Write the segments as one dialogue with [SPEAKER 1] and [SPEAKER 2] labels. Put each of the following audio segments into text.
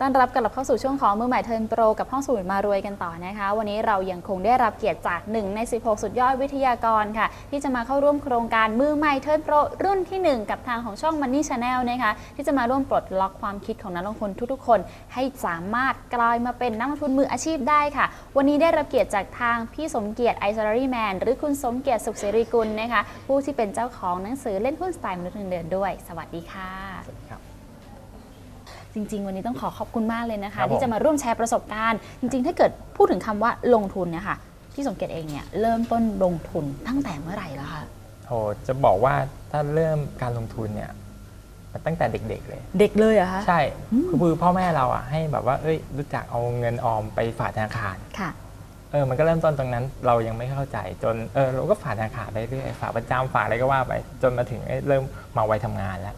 [SPEAKER 1] ต้อนรับกลับเข้าสู่ช่วงของมือใหม่เทิร์นโปรกับห้องสมุดมารวยกันต่อนะคะ วันนี้เรายังคงได้รับเกียรติจาก 1 ใน 16 สุดยอดวิทยากรค่ะ ที่จะมาเข้าร่วมโครงการมือใหม่เทิร์นโปรรุ่นทีหนึ่1 กับทางของช่อง Money Channel นะคะที่จะมาร่วมปลดล็อกความคิดของนักลงทุนทุกๆ คน ให้สามารถกลายมาเป็นนักลงทุนมืออาชีพได้ค่ะ วันนี้ได้รับเกียรติจากทางพี่สมเกียรติไอซ์ a ารีแมนหรือคุณสมเกียรติสุขเสรีกุลนะคะผู้ที่เป็นเจ้าของหนังสือเล่นหุ้นสไตล์มนุษย์เงินเดือนด้วย สวัสดีค่ะ
[SPEAKER 2] สวัสดีครับ
[SPEAKER 1] จริง ๆ วันนี้ต้องขอขอบคุณมากเลยนะ
[SPEAKER 2] ครั
[SPEAKER 1] คะ
[SPEAKER 2] บผม
[SPEAKER 1] ที่จะมาร่วมแชร์ประสบการณ์ จริง ๆ ถ้าเกิดพูดถึงคำว่าลงทุนเนี่ยค่ะพี่สมเกียรติเองเนี่ยเริ่มต้นลงทุนตั้งแต่เมื่อไหร่แล้วคะ
[SPEAKER 2] โหจะบอกว่าถ้าเริ่มการลงทุนเนี่ยมันตั้งแต่เด็กๆเลย
[SPEAKER 1] เด็กเลยเหรอะคะ
[SPEAKER 2] ใช่คือพ่อแม่เราอะให้แบบว่าเอ้ย รู้จักเอาเงินออมไปฝากธนาคาร
[SPEAKER 1] ค่ะ
[SPEAKER 2] เออมันก็เริ่มต้นตรงนั้นเรายังไม่เข้าใจ จนเออเราก็ฝากธนาคารไปเรื่อยฝากประจำฝากอะไรก็ว่าไป จนมาถึงเอ้ยเริ่มมาวัยทำงานแล้ว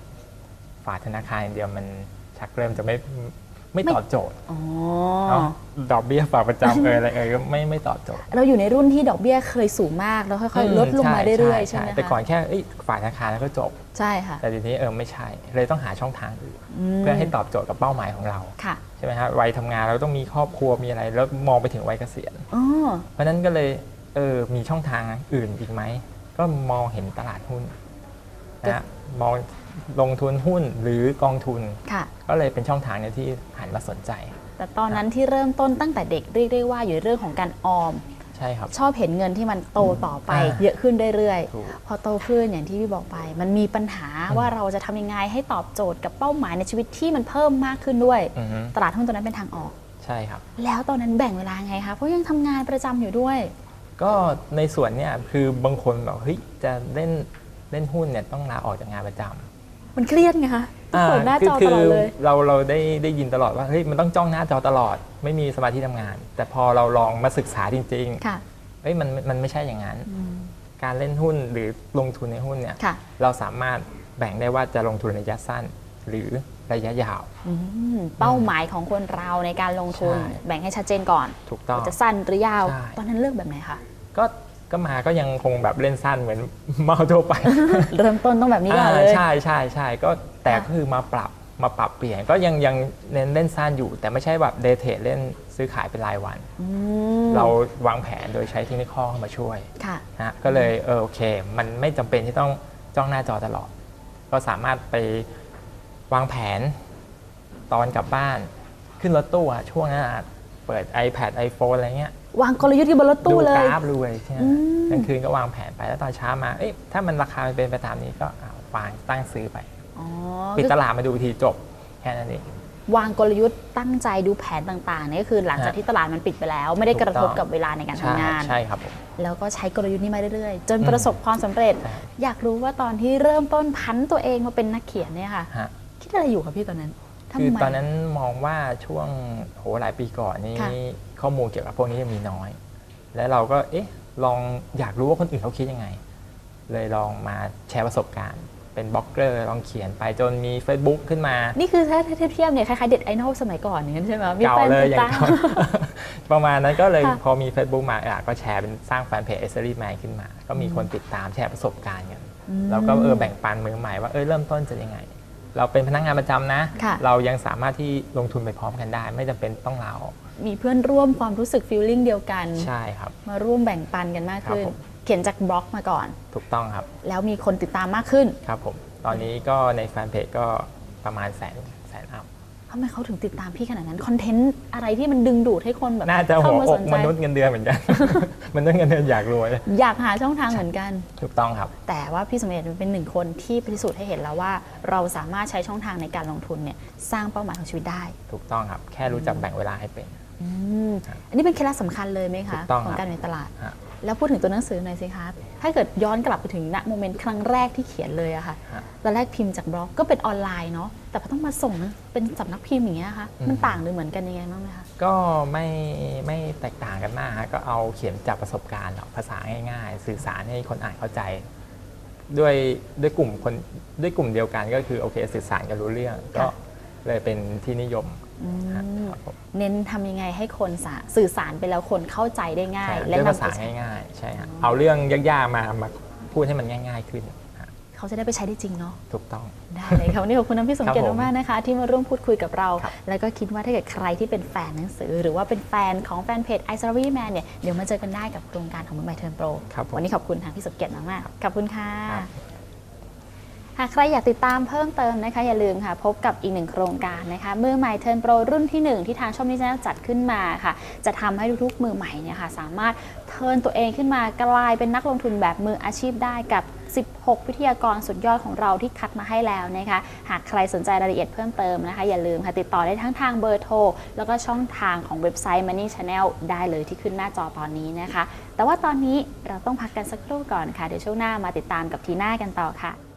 [SPEAKER 2] ฝากธนาคารอย่างเดียวมัน ชักเริ่มจะไม่ไม่
[SPEAKER 1] ไม่
[SPEAKER 2] ตอบโจทย์
[SPEAKER 1] อ๋อ
[SPEAKER 2] เนาะดอกเบี้ยฝากประจำเอออะไรเออก็ไม่ไม่ตอบโจทย์
[SPEAKER 1] เราอยู่ในรุ่นที่ดอกเบี้ยเคยสูงมาก แล้วค่อยๆลดลงมาเรื่อยๆใช่ไหมคะ
[SPEAKER 2] แต่ก่อนแค่เอ้ยฝากธนาคารแล้วก็จบ
[SPEAKER 1] ใช่ค่ะ
[SPEAKER 2] แต่ทีนี้เออไม่ใช่ เลยต้องหาช่องทางอื่น
[SPEAKER 1] ม
[SPEAKER 2] เพื่อให้ตอบโจทย์กับเป้าหมายของเรา
[SPEAKER 1] ค่ะ
[SPEAKER 2] ใช่ไหมฮะวัยทำงานเราต้องมีครอบครัวมีอะไร แล้วมองไปถึงวัยเกษียณ
[SPEAKER 1] อ๋อ
[SPEAKER 2] เพราะฉะนั้นก็เลยเออมีช่องทางอื่นอีกไหมก็มองเห็นตลาดหุ้น นะฮะมองลงทุนหุ้นหรือกองทุน
[SPEAKER 1] ค่ะ
[SPEAKER 2] ก็เลยเป็นช่องทางเนี้ที่หันมาสนใจ
[SPEAKER 1] แต่ตอนนั้นที่เริ่มต้นตั้งแต่เด็กเรียกได้ว่าอยู่ในเรื่องของการออม
[SPEAKER 2] ใช่ครับ
[SPEAKER 1] ชอบเห็นเงินที่มันโตต่อไป
[SPEAKER 2] อ่า
[SPEAKER 1] เยอะขึ้นเรื่อย
[SPEAKER 2] ถูก
[SPEAKER 1] ๆพอโตขึ้นอย่างที่พี่บอกไป มันมีปัญหาว่าเราจะทำยังไงให้ตอบโจทย์กับเป้าหมายในชีวิตที่มันเพิ่มมากขึ้นด้วย
[SPEAKER 2] อือฮึ
[SPEAKER 1] ตลาดหุ้นตัวนั้นเป็นทางออก
[SPEAKER 2] ใช่ครับ
[SPEAKER 1] แล้วตอนนั้นแบ่งเวลาไงคะเพราะยังทำงานประจำอยู่ด้วย
[SPEAKER 2] ก็ในส่วนเนี้ยคือบางคนแบบเฮ้ยจะเล่น เล่นหุ้นเนี่ยต้องลาออกจากงานประจำ
[SPEAKER 1] มันเครียดไงคะต้องเปิดหน้าจอ
[SPEAKER 2] คื
[SPEAKER 1] ตลอดเลย
[SPEAKER 2] เราเราได้ได้ยินตลอดว่าเฮ้ยมันต้องจ้องหน้าจอตลอด ไม่มีสมาธิทำงาน แต่พอเราลองมาศึกษาจริง
[SPEAKER 1] ค่ะ
[SPEAKER 2] ๆเฮ้ยมันมันไม่ใช่อย่างนั้น
[SPEAKER 1] อืม
[SPEAKER 2] การเล่นหุ้นหรือลงทุนในหุ้นเนี่ย
[SPEAKER 1] ค่ะ
[SPEAKER 2] เราสามารถแบ่งได้ว่าจะลงทุนระยะสั้นหรือระยะยาว
[SPEAKER 1] อืมเป้าหมายของคนเราในการลงทุน
[SPEAKER 2] ใช่
[SPEAKER 1] แบ่งให้ชัดเจนก่อน
[SPEAKER 2] ถูกต้อง
[SPEAKER 1] ว่าจะสั้นหรือยาว
[SPEAKER 2] ใช่
[SPEAKER 1] ตอนนั้นเลือกแบบไหนคะ
[SPEAKER 2] ก็ ก็มาก็ยังคงแบบเล่นสั้นเหมือนเมาทั่วไป
[SPEAKER 1] เริ่มต้นต้องแบบนี้ก่อนเลย
[SPEAKER 2] อ่าใช่ใช่ใช่ก็แต่
[SPEAKER 1] ค่ะ
[SPEAKER 2] ก็คือมาปรับมาปรับเปลี่ยนก็ยังยังเน้นเล่นสั้นอยู่ แต่ไม่ใช่แบบเดทเทรดเล่นซื้อขายเป็นรายวัน
[SPEAKER 1] อืม
[SPEAKER 2] เราวางแผนโดยใช้เทคนิคเข้ามาช่วย
[SPEAKER 1] ค่ะ
[SPEAKER 2] นะฮะก็เลยเออโอเค มันไม่จำเป็นที่ต้องจ้องหน้าจอตลอด ก็สามารถไปวางแผนตอนกลับบ้าน ขึ้นรถตู้อะช่วงนั้นอะเปิด iPad iPhone อะไรเงี้ย
[SPEAKER 1] วางกลยุทธ์ที่บนรถ
[SPEAKER 2] ดู
[SPEAKER 1] ตู้เล
[SPEAKER 2] ก
[SPEAKER 1] ย
[SPEAKER 2] ราฟดูเลยใช่ไหม
[SPEAKER 1] อืม
[SPEAKER 2] กลางคืนก็วางแผนไปแล้วตอนเช้ามาเอ๊ะถ้ามันราคามันเป็นไปตามนี้ก็อ่าวางตั้งซื้อไป
[SPEAKER 1] อ๋อ
[SPEAKER 2] ปิด
[SPEAKER 1] ก็
[SPEAKER 2] ตลาดมาดูทีจบแค่นั้นเอง
[SPEAKER 1] วางกลยุทธ์ตั้งใจดูแผนต่างๆเนี่ยก็คือหลังจาก
[SPEAKER 2] ฮะ
[SPEAKER 1] ที่ตลาดมันปิดไปแล้ว ไม่ได้กระทบ
[SPEAKER 2] ถูกต้อง
[SPEAKER 1] กับเวลาในการ
[SPEAKER 2] ใช่
[SPEAKER 1] ทำงาน
[SPEAKER 2] ใช่ครับผม
[SPEAKER 1] แล้วก็ใช้กลยุทธ์นี้มาเรื่อยๆ จน
[SPEAKER 2] อืม
[SPEAKER 1] ประสบความสำเร็จ
[SPEAKER 2] ใช่
[SPEAKER 1] อยากรู้ว่าตอนที่เริ่มต้นพันตัวเองมาเป็นนักเขียนเนี่ยค่ะ
[SPEAKER 2] ฮะ
[SPEAKER 1] คิดอะไรอยู่คะพี่ตอนนั้นทำ
[SPEAKER 2] คือ
[SPEAKER 1] ไม
[SPEAKER 2] ตอนนั้นมองว่าช่วงโหหลายปีก่อนนี้
[SPEAKER 1] ค่ะ
[SPEAKER 2] ข้อมูลเกี่ยวกับพวกนี้ยังมีน้อย แล้วเราก็เอ๊ะลองอยากรู้ว่าคนอื่นเขาคิดยังไง เลยลองมาแชร์ประสบการณ์เป็นบล็อกเกอร์ลองเขียนไปจนมี Facebook ขึ้นมา
[SPEAKER 1] นี่คือถ้าเทียบๆเนี่ยคล้ายๆเด็ดไอดอลสมัยก่อนอย่างนั้นใช่ไหมมี
[SPEAKER 2] เก่า
[SPEAKER 1] แฟน
[SPEAKER 2] เลย
[SPEAKER 1] ติด
[SPEAKER 2] อย่าง
[SPEAKER 1] ตาม
[SPEAKER 2] เก่าประมาณนั้นก็เลย
[SPEAKER 1] ค่ะ
[SPEAKER 2] พอมี Facebook มาอะก็แชร์เป็นสร้างแฟนเพจเอสเซอรี่แมนขึ้นมา ก็มีคนติดตามแชร์ประสบการณ์กันแล้วก็เออแบ่งปันมือใหม่ว่าเออเริ่มต้นจะยังไง เราเป็นพนักงานประจำนะ
[SPEAKER 1] ค่ะ
[SPEAKER 2] เรายังสามารถที่ลงทุนไปพร้อมกันได้ ไม่จำเป็นต้องลาออก
[SPEAKER 1] มีเพื่อนร่วมความรู้สึกฟีลลิ่งเดียวกัน
[SPEAKER 2] ใช่ครับ
[SPEAKER 1] มาร่วมแบ่งปันกันมากขึ้น
[SPEAKER 2] ครับผม
[SPEAKER 1] เขียนจากบล็อกมาก่อน
[SPEAKER 2] ถูกต้องครับ
[SPEAKER 1] แล้วมีคนติดตามมากขึ้น
[SPEAKER 2] ครับผมตอนนี้ก็ในแฟนเพจก็ประมาณแสนแสนอัพ
[SPEAKER 1] ทำไมเขาถึงติดตามพี่ขนาดนั้นคอนเทนต์อะไรที่มันดึงดูดให้คนแบบ
[SPEAKER 2] น่าจะหั
[SPEAKER 1] เข้าวมา
[SPEAKER 2] อ
[SPEAKER 1] ส
[SPEAKER 2] ก
[SPEAKER 1] นใจ
[SPEAKER 2] มนุษย์เงินเดือนเหมือนกัน มนุษย์เงินเดือนอยากรวย
[SPEAKER 1] อยากหาช่องทางเหมือนกัน
[SPEAKER 2] ถูกต้องครับ
[SPEAKER 1] แต่ว่าพี่สมเด็จเป็นหนึ่งคนที่พิสูจน์ให้เห็นแล้วว่า เราสามารถใช้ช่องทางในการลงทุนเนี่ยสร้างเป้าหมายของชีวิตได้
[SPEAKER 2] ถูกต้องครับ แค่รู้จักแบ่งเวลาให้เป็น
[SPEAKER 1] อืมอันนี้เป็นเคล็ดลับสำคัญเลยไหม
[SPEAKER 2] ถู
[SPEAKER 1] คะ
[SPEAKER 2] กต้อง
[SPEAKER 1] ของ
[SPEAKER 2] ครับ
[SPEAKER 1] การในตลาด
[SPEAKER 2] ฮะ
[SPEAKER 1] แล้วพูดถึงตัวหนังสือหน่อยสิคะ ถ้าเกิดย้อนกลับไปถึงณโมเมนต์ครั้งแรกที่เขียนเลยอะค่ะ
[SPEAKER 2] ฮะ
[SPEAKER 1] ตอนแรกพิมพ์จากบล็อกก็เป็นออนไลน์เนาะ แต่พอต้องมาส่งเป็นสำนักพิมพ์อย่างเงี้ยค่ะ
[SPEAKER 2] อืม
[SPEAKER 1] มันต่างหรือเหมือนกันยังไงบ้างไหมคะ
[SPEAKER 2] ก็ไม่ไม่แตกต่างกันมากฮะก็เอาเขียนจากประสบการณ์หรอกภาษาง่ายๆ สื่อสารให้คนอ่านเข้าใจ ด้วยด้วยกลุ่มคนด้วยกลุ่มเดียวกันก็คือโอเคสื่อสารกันรู้เรื่อง ก็เลยเป็นที่นิยม
[SPEAKER 1] อืม
[SPEAKER 2] ฮะครับผม
[SPEAKER 1] เน้นทำยังไงให้คนสาสื่อสารไปแล้วคนเข้าใจได้ง่าย
[SPEAKER 2] ใช่
[SPEAKER 1] และ
[SPEAKER 2] ด้วย
[SPEAKER 1] นำ
[SPEAKER 2] ภาษา
[SPEAKER 1] ไปใช้
[SPEAKER 2] ง่ายๆใช่ฮะเอาเรื่องยากๆมามาพูดให้มันง่าย ๆขึ้นฮะ
[SPEAKER 1] เเขาจะได้ไปใช้ได้จริงเนาะ
[SPEAKER 2] ถูกต้อง
[SPEAKER 1] ได้เลยค่ะวันนี้ขอบคุณน้ำพี่สมเกียรติ
[SPEAKER 2] ครับผม
[SPEAKER 1] มากๆนะคะ ที่มาร่วมพูดคุยกับเรา
[SPEAKER 2] ครับ
[SPEAKER 1] แล้วก็คิดว่าถ้าเกิดใครที่เป็นแฟนหนังสือ หรือว่าเป็นแฟนของแฟนเพจ i s a r a r y Man เนี่ยเดี๋ยวมาเจอกันได้กับโครงการของมือใหม่เทิร์นโปร
[SPEAKER 2] ครับผม
[SPEAKER 1] วันนี้ขอบคุณทางพี่สมเกียรติมากๆขอบคุณค่ะ
[SPEAKER 2] ครับ
[SPEAKER 1] หากใครอยากติดตามเพิ่มเติมนะคะ อย่าลืมค่ะ พบกับอีกหนึ่งโครงการนะคะมือใหม่เทิร์นโปรรุ่นที่ 1 ที่ทางช่องนี้จะจัดขึ้นมาค่ะ จะทำให้ทุกๆมือใหม่เนี่ยค่ะสามารถเทิร์นตัวเองขึ้นมากลายเป็นนักลงทุนแบบมืออาชีพได้กับ 16 วิทยากรสุดยอดของเราที่คัดมาให้แล้วนะคะ หากใครสนใจรายละเอียดเพิ่มเติมนะคะ อย่าลืมค่ะติดต่อได้ทั้งทางเบอร์โทรแล้วก็ช่องทางของเว็บไซต์ Money Channel ได้เลยที่ขึ้นหน้าจอตอนนี้นะคะ แต่ว่าตอนนี้เราต้องพักกันสักครู่ก่อนค่ะเดี๋ยวช่วงหน้ามาติดตามกับทีน่ากันต่อค่ะ